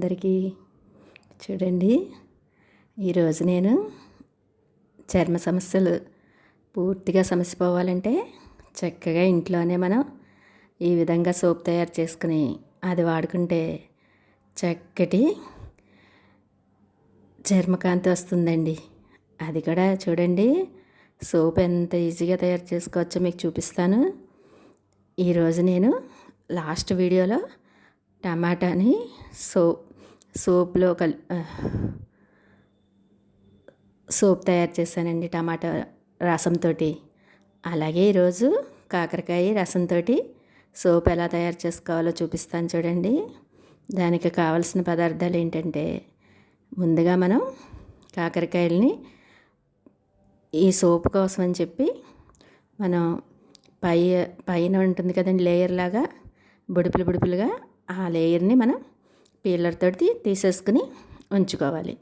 అందరికీ చూడండి ఈరోజు నేను చర్మ సమస్యలు పూర్తిగా సమస్య పోవాలంటే చక్కగా ఇంట్లోనే మనం ఈ విధంగా సోప్ తయారు చేసుకుని అది వాడుకుంటే చక్కటి చర్మకాంతి వస్తుందండి. అది కూడా చూడండి సోప్ ఎంత ఈజీగా తయారు చేసుకోవచ్చో మీకు చూపిస్తాను. ఈరోజు నేను లాస్ట్ వీడియోలో టమాటాని సోప్ సోప్లో కల్ సోప్ తయారు చేశానండి టమాటా రసంతో అలాగే ఈరోజు కాకరకాయ రసంతో సోప్ ఎలా తయారు చేసుకోవాలో చూపిస్తాను చూడండి. దానికి కావలసిన పదార్థాలు ఏంటంటే ముందుగా మనం కాకరకాయలని ఈ సోప్ కోసం అని చెప్పి మనం పై పైన ఉంటుంది కదండి లేయర్ లాగా బుడుపులు బుడుపులుగా ఆ లేయర్ని మనం పీలర్ తోటి తీసేసుకుని ఉంచుకోవాలి.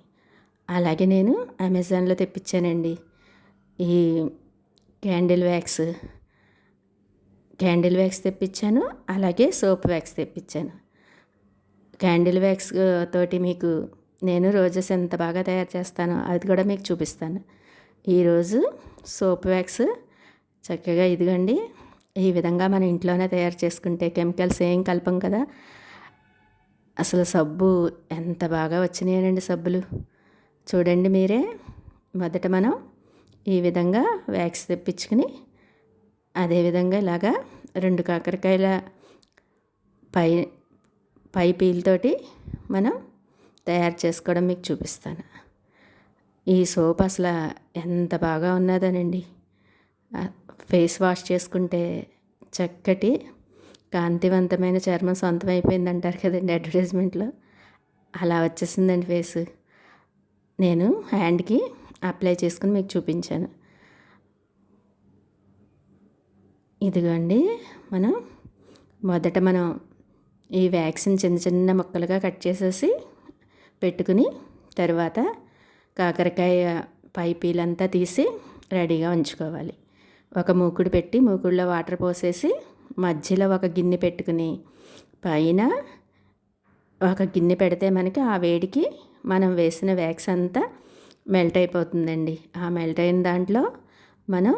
అలాగే నేను అమెజాన్లో తెప్పించానండి. ఈ క్యాండిల్ వ్యాక్స్ క్యాండిల్ వ్యాక్స్ తెప్పించాను అలాగే సోప్ వ్యాక్స్ తెప్పించాను. క్యాండిల్ వ్యాక్స్ తోటి మీకు నేను రోజెస్ ఎంత బాగా తయారు చేస్తానో అది కూడా మీకు చూపిస్తాను. ఈరోజు సోప్ వ్యాక్స్ చక్కగా ఇదిగండి. ఈ విధంగా మన ఇంట్లోనే తయారు చేసుకుంటే కెమికల్స్ ఏం కలపం కదా. అసలు సబ్బు ఎంత బాగా వచ్చినాయనండి సబ్బులు. చూడండి మీరే మొదట మనం ఈ విధంగా వ్యాక్స్ తెప్పించుకుని అదేవిధంగా ఇలాగా రెండు కాకరకాయల పై పై పీల్తోటి మనం తయారు చేసుకోవడం మీకు చూపిస్తాను. ఈ సోప్ అసలు ఎంత బాగా ఉన్నదనండి. ఫేస్ వాష్ చేసుకుంటే చక్కటి కాంతివంతమైన చర్మం సొంతం అయిపోయింది అంటారు కదండి అడ్వర్టైజ్మెంట్లో. అలా వచ్చేసిందండి ఫేస్. నేను హ్యాండ్కి అప్లై చేసుకుని మీకు చూపించాను. ఇదిగోండి మనం మొదట మనం ఈ వ్యాక్సిన్ చిన్న చిన్న ముక్కలుగా కట్ చేసేసి పెట్టుకుని తర్వాత కాకరకాయ పైపీలంతా తీసి రెడీగా ఉంచుకోవాలి. ఒక మూకుడు పెట్టి మూకుడులో వాటర్ పోసేసి మధ్యలో ఒక గిన్నె పెట్టుకుని పైన ఒక గిన్నె పెడితే మనకి ఆ వేడికి మనం వేసిన వ్యాక్స్ అంతా మెల్ట్ అయిపోతుందండి. ఆ మెల్ట్ అయిన దాంట్లో మనం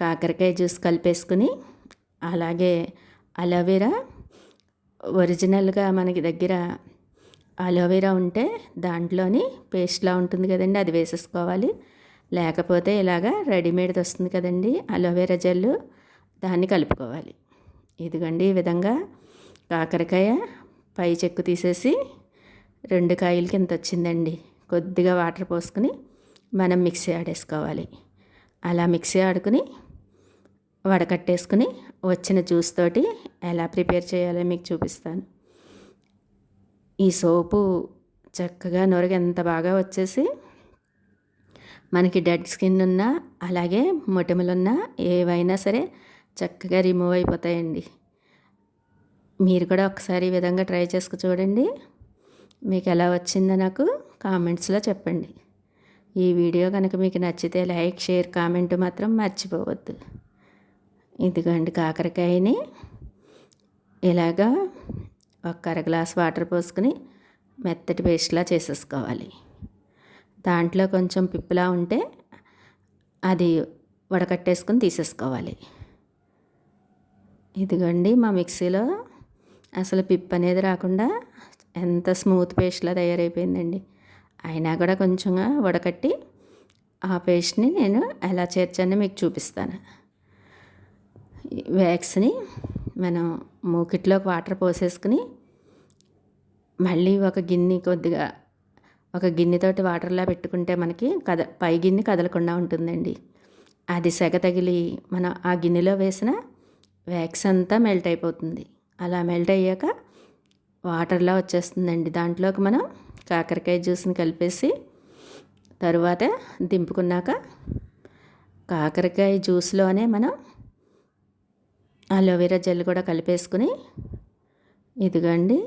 కాకరకాయ జ్యూస్ కలిపేసుకుని అలాగే అలోవెరా ఒరిజినల్గా మనకి దగ్గర అలోవెరా ఉంటే దాంట్లోని పేస్ట్లా ఉంటుంది కదండి అది వేసేసుకోవాలి. లేకపోతే ఇలాగా రెడీమేడ్ వస్తుంది కదండి అలోవెరా జెల్లు. దాన్ని కలుపుకోవాలి. ఇదిగండి ఈ విధంగా కాకరకాయ పై చెక్కు తీసేసి రెండు కాయలకి ఇంత వచ్చిందండి. కొద్దిగా వాటర్ పోసుకుని మనం మిక్సీ ఆడేసుకోవాలి. అలా మిక్సీ ఆడుకుని వడకట్టేసుకుని వచ్చిన జ్యూస్ తోటి ఎలా ప్రిపేర్ చేయాలో మీకు చూపిస్తాను. ఈ సోపు చక్కగా నొరగ ఎంత బాగా వచ్చేసి మనకి డెడ్ స్కిన్ ఉన్నా అలాగే మొటిమలున్నా ఏవైనా సరే చక్కగా రిమూవ్ అయిపోతాయండి. మీరు కూడా ఒకసారి ఈ విధంగా ట్రై చేసుకు చూడండి. మీకు ఎలా వచ్చిందో నాకు కామెంట్స్లో చెప్పండి. ఈ వీడియో కనుక మీకు నచ్చితే లైక్ షేర్ కామెంట్ మాత్రం మర్చిపోవద్దు. ఇదిగోండి కాకరకాయని ఇలాగా ఒక అర గ్లాస్ వాటర్ పోసుకుని మెత్తటి పేస్ట్లా చేసేసుకోవాలి. దాంట్లో కొంచెం పిప్పులా ఉంటే అది వడకట్టేసుకుని తీసేసుకోవాలి. ఇదిగోండి మా మిక్సీలో అసలు పిప్ అనేది రాకుండా ఎంత స్మూత్ పేస్ట్లా తయారైపోయిందండి. అయినా కూడా కొంచెంగా వడకట్టి ఆ పేస్ట్ని నేను ఎలా చేర్చానో మీకు చూపిస్తాను. వ్యాక్స్ని మనం మూకిట్లోకి వాటర్ పోసేసుకుని మళ్ళీ ఒక గిన్నె కొద్దిగా ఒక గిన్నెతోటి వాటర్లా పెట్టుకుంటే మనకి కద పై గిన్నె కదలకుండా ఉంటుందండి. అది సెగ తగిలి మనం ఆ గిన్నెలో వేసిన వ్యాక్స్ అంతా మెల్ట్ అయిపోతుంది. అలా మెల్ట్ అయ్యాక వాటర్లా వచ్చేస్తుందండి. దాంట్లోకి మనం కాకరకాయ జ్యూస్ని కలిపేసి తరువాత దింపుకున్నాక కాకరకాయ జ్యూస్లోనే మనం అలోవెరా జెల్ కూడా కలిపేసుకుని ఇదిగండి.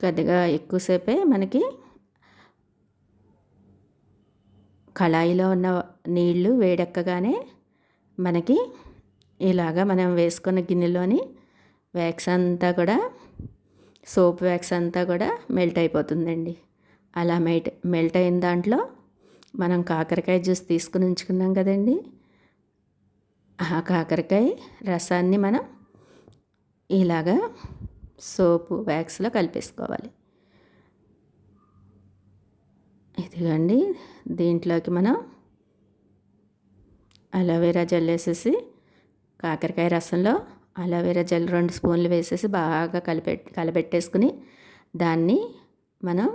కొద్దిగా ఎక్కువసేపే మనకి కళాయిలో ఉన్న నీళ్ళు వేడెక్కగానే మనకి ఇలాగా మనం వేసుకున్న గిన్నెలోని వ్యాక్స్ అంతా కూడా సోప్ వ్యాక్స్ అంతా కూడా మెల్ట్ అయిపోతుందండి. అలా మెల్ట్ మెల్ట్ అయిన దాంట్లో మనం కాకరకాయ జ్యూస్ తీసుకుని ఉంచుకున్నాం కదండి. ఆ కాకరకాయ రసాన్ని మనం ఇలాగా సోపు వ్యాక్స్లో కలిపేసుకోవాలి. ఇదిగండి దీంట్లోకి మనం అలోవెరా జెల్ వేసేసి కాకరకాయ రసంలో అలోవెరా జెల్ రెండు స్పూన్లు వేసేసి బాగా కలిపె కలపెట్టేసుకుని దాన్ని మనం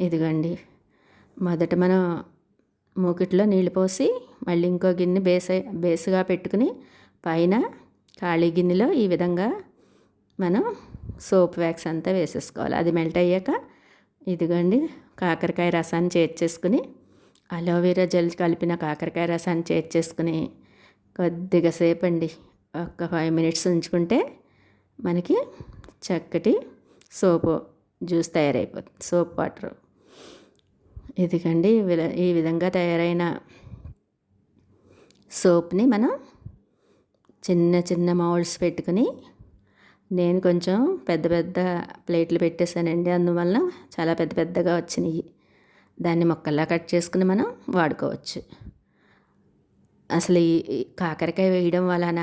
ఇదిగండి. మొదట మనం మూకిట్లో నీళ్ళు పోసి మళ్ళీ ఇంకో గిన్నె బేస బేసుగా పెట్టుకుని పైన ఖాళీ గిన్నెలో ఈ విధంగా మనం సోప్ వ్యాక్స్ అంతా వేసేసుకోవాలి. అది మెల్ట్ అయ్యాక ఇదిగోండి కాకరకాయ రసాన్ని చేర్చేసుకుని అలోవెరా జెల్ కలిపిన కాకరకాయ రసాన్ని చేర్చేసుకుని కొద్దిగా సేపు అండి ఒక ఫైవ్ మినిట్స్ ఉంచుకుంటే మనకి చక్కటి సోపు జ్యూస్ తయారైపోతుంది. Soap water. ఇదిగండి ఈ విధంగా తయారైన సోప్ని మనం చిన్న చిన్న మౌల్డ్స్ పెట్టుకుని నేను కొంచెం పెద్ద పెద్ద ప్లేట్లు పెట్టేశానండి. అందువల్ల చాలా పెద్ద పెద్దగా వచ్చినాయి. దాన్ని మొక్కల్లా కట్ చేసుకుని మనం వాడుకోవచ్చు. అసలు ఈ కాకరకాయ వేయడం వలన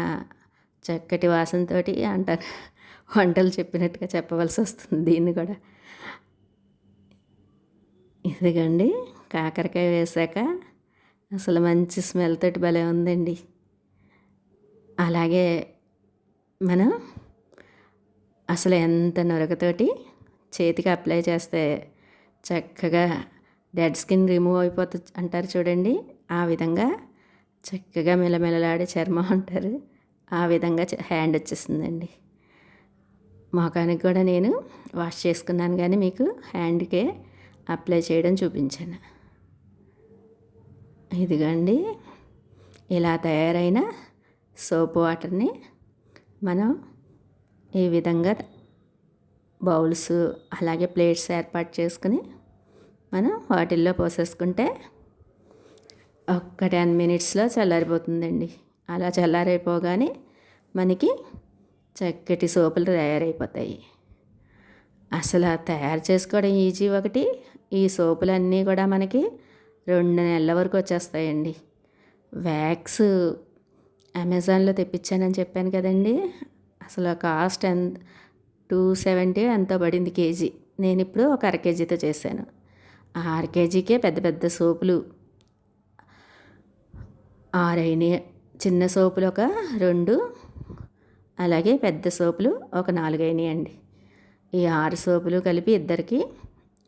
చక్కటి వాసనతో అంటారు వంటలు చెప్పినట్టుగా చెప్పవలసి వస్తుంది దీన్ని కూడా. ఇదిగండి కాకరకాయ వేసాక అసలు మంచి స్మెల్ తోటి భలే ఉందండి. అలాగే మనం అసలు ఎంత నొరకతోటి చేతికి అప్లై చేస్తే చక్కగా డెడ్ స్కిన్ రిమూవ్ అయిపోతుంది అంటారు చూడండి ఆ విధంగా చక్కగా మెలమెలలాడే చర్మం అంటారు. ఆ విధంగా హ్యాండ్ వచ్చేసిందండి మొఖానికి కూడా నేను వాష్ చేసుకున్నాను కానీ మీకు హ్యాండ్కే అప్లై చేయడం చూపించాను. ఇదిగండి. ఇలా తయారైన సోప్ వాటర్ని మనం ఈ విధంగా బౌల్స్ అలాగే ప్లేట్స్ ఏర్పాటు చేసుకుని మనం వాటిల్లో పోసేసుకుంటే ఒక్క టెన్ మినిట్స్లో చల్లారిపోతుందండి. అలా చల్లారైపోగానే మనకి చక్కటి సోపులు తయారైపోతాయి. అసలు తయారు చేసుకోవడం ఈజీ ఒకటి ఈ సోపులన్నీ కూడా మనకి రెండు నెలల వరకు వచ్చేస్తాయండి. వ్యాక్స్ అమెజాన్లో తెప్పించానని చెప్పాను కదండి. అసలు కాస్ట్ ఎంత టూ సెవెంటీ ఎంతో పడింది కేజీ. నేను ఇప్పుడు ఒక అర కేజీతో చేశాను. ఆ అర కేజీకే పెద్ద పెద్ద సోపులు ఆరైనాయి. చిన్న సోపులు ఒక రెండు అలాగే పెద్ద సోపులు ఒక నాలుగైనాయి అండి ఈ ఆరు సోపులు కలిపి ఇద్దరికి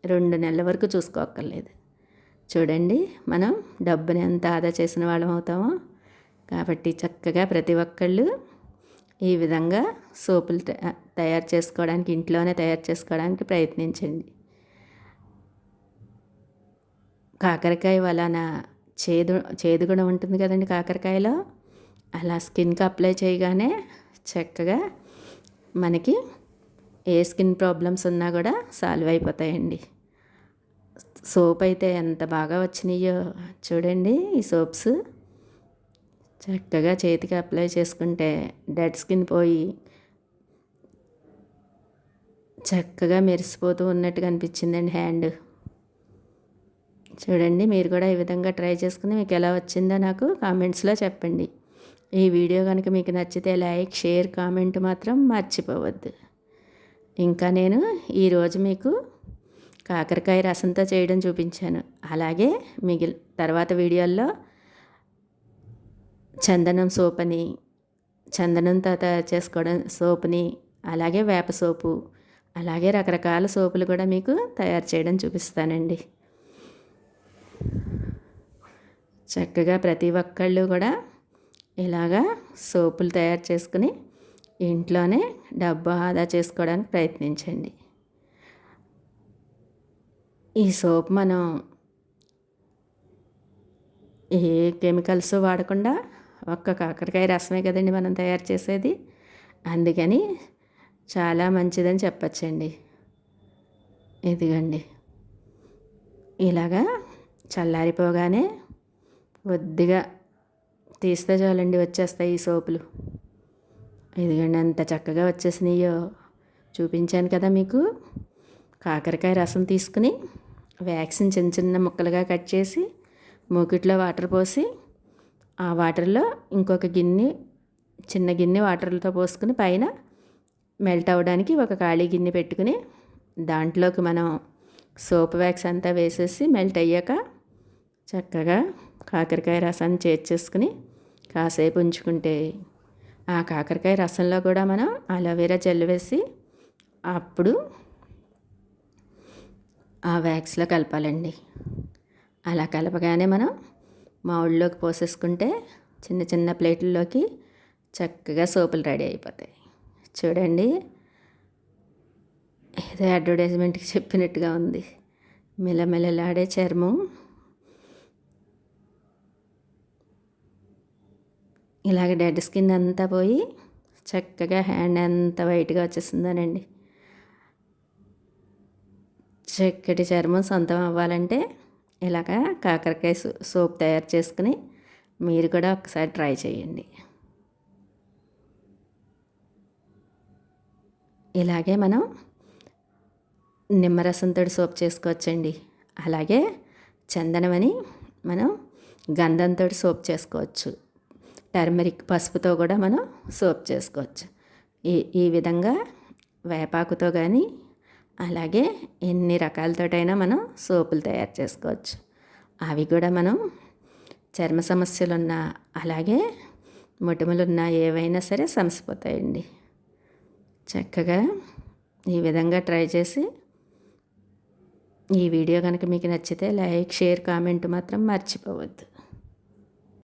రెండు నెలల వరకు చూసుకోక్కర్లేదు. చూడండి మనం డబ్బుని ఎంత ఆదా చేసిన వాళ్ళం అవుతామో. కాబట్టి చక్కగా ప్రతి ఒక్కళ్ళు ఈ విధంగా సోపులు తయారు చేసుకోవడానికి ఇంట్లోనే తయారు చేసుకోవడానికి ప్రయత్నించండి. కాకరకాయ వలన చేదు చేదు కూడా ఉంటుంది కదండి కాకరకాయలో. అలా స్కిన్కి అప్లై చేయగానే చక్కగా మనకి ఏ స్కిన్ ప్రాబ్లమ్స్ ఉన్నా కూడా సాల్వ్ అయిపోతాయండి. సోప్ అయితే ఎంత బాగా వచ్చినాయో చూడండి ఈ సోప్స్. చక్కగా చేతికి అప్లై చేసుకుంటే డెడ్ స్కిన్ పోయి చక్కగా మెరిసిపోతూ ఉన్నట్టుగా అనిపించిందండి హ్యాండ్. చూడండి మీరు కూడా ఈ విధంగా ట్రై చేసుకుని మీకు ఎలా వచ్చిందో నాకు కామెంట్స్లో చెప్పండి. ఈ వీడియో కనుక మీకు నచ్చితే లైక్ షేర్ కామెంట్ మాత్రం మర్చిపోవద్దు. ఇంకా నేను ఈరోజు మీకు కాకరకాయ రసంతో చేయడం చూపించాను. అలాగే మిగిలి తర్వాత వీడియోల్లో చందనం సోప్ అని చందనంతో తయారు చేసుకోవడం సోప్ని అలాగే వేప సోపు అలాగే రకరకాల సోపులు కూడా మీకు తయారు చేయడం చూపిస్తానండి. చక్కగా ప్రతి ఒక్కళ్ళు కూడా ఇలాగా సోపులు తయారు చేసుకుని ఇంట్లోనే డబ్బు ఆదా చేసుకోవడానికి ప్రయత్నించండి. ఈ సోప్ మనం ఏ కెమికల్స్ వాడకుండా ఒక్క కాకరకాయ రసమే కదండి మనం తయారు చేసేది? అందుకని చాలా మంచిదని చెప్పచ్చండి. ఇదిగండి. ఇలాగా చల్లారిపోగానే కొద్దిగా తీస్తే చాలండి వచ్చేస్తాయి ఈ సోపులు. ఇదిగండి అంత చక్కగా వచ్చేసినాయో చూపించాను కదా మీకు. కాకరకాయ రసం తీసుకుని వ్యాక్సిన్ చిన్న చిన్న ముక్కలుగా కట్ చేసి మూకిట్లో వాటర్ పోసి ఆ వాటర్లో ఇంకొక గిన్నె చిన్న గిన్నె వాటర్లతో పోసుకుని పైన మెల్ట్ అవ్వడానికి ఒక ఖాళీ గిన్నె పెట్టుకుని దాంట్లోకి మనం సోప్ వ్యాక్స్ అంతా వేసేసి మెల్ట్ అయ్యాక చక్కగా కాకరకాయ రసాన్ని చేర్చేసుకుని కాసేపు ఉంచుకుంటే ఆ కాకరకాయ రసంలో కూడా మనం అలోవెరా జెల్ వేసి అప్పుడు ఆ వ్యాక్స్లో కలపాలండి. అలా కలపగానే మనం మామిడిలోకి పోసేసుకుంటే చిన్న చిన్న ప్లేట్లలోకి చక్కగా సోపులు రెడీ అయిపోతాయి. చూడండి ఏదో అడ్వర్టైజ్మెంట్కి చెప్పినట్టుగా ఉంది. మెలమెలలాడే చర్మం. ఇలాగ డెడ్ స్కిన్ అంతా పోయి చక్కగా హ్యాండ్ అంతా వైట్గా వచ్చేసిందనండి. చక్కటి చర్మం సొంతం అవ్వాలంటే ఇలాగ కాకరకాయ సోప్ తయారు చేసుకుని మీరు కూడా ఒకసారి ట్రై చేయండి. ఇలాగే మనం నిమ్మరసంతో సోప్ చేసుకోవచ్చండి. అలాగే చందనమని మనం గంధంతో సోప్ చేసుకోవచ్చు. టర్మరిక్ పసుపుతో కూడా మనం సోప్ చేసుకోవచ్చు. ఈ ఈ విధంగా వేపాకుతో కానీ అలాగే ఎన్ని రకాలతోటైనా మనం సోపులు తయారు చేసుకోవచ్చు. అవి కూడా మనం చర్మ సమస్యలున్నా అలాగే మొటిమలున్నా ఏవైనా సరే సమసిపోతాయండి. చక్కగా ఈ విధంగా ట్రై చేసి ఈ వీడియో కనుక మీకు నచ్చితే లైక్ షేర్ కామెంట్ మాత్రం మర్చిపోవద్దు.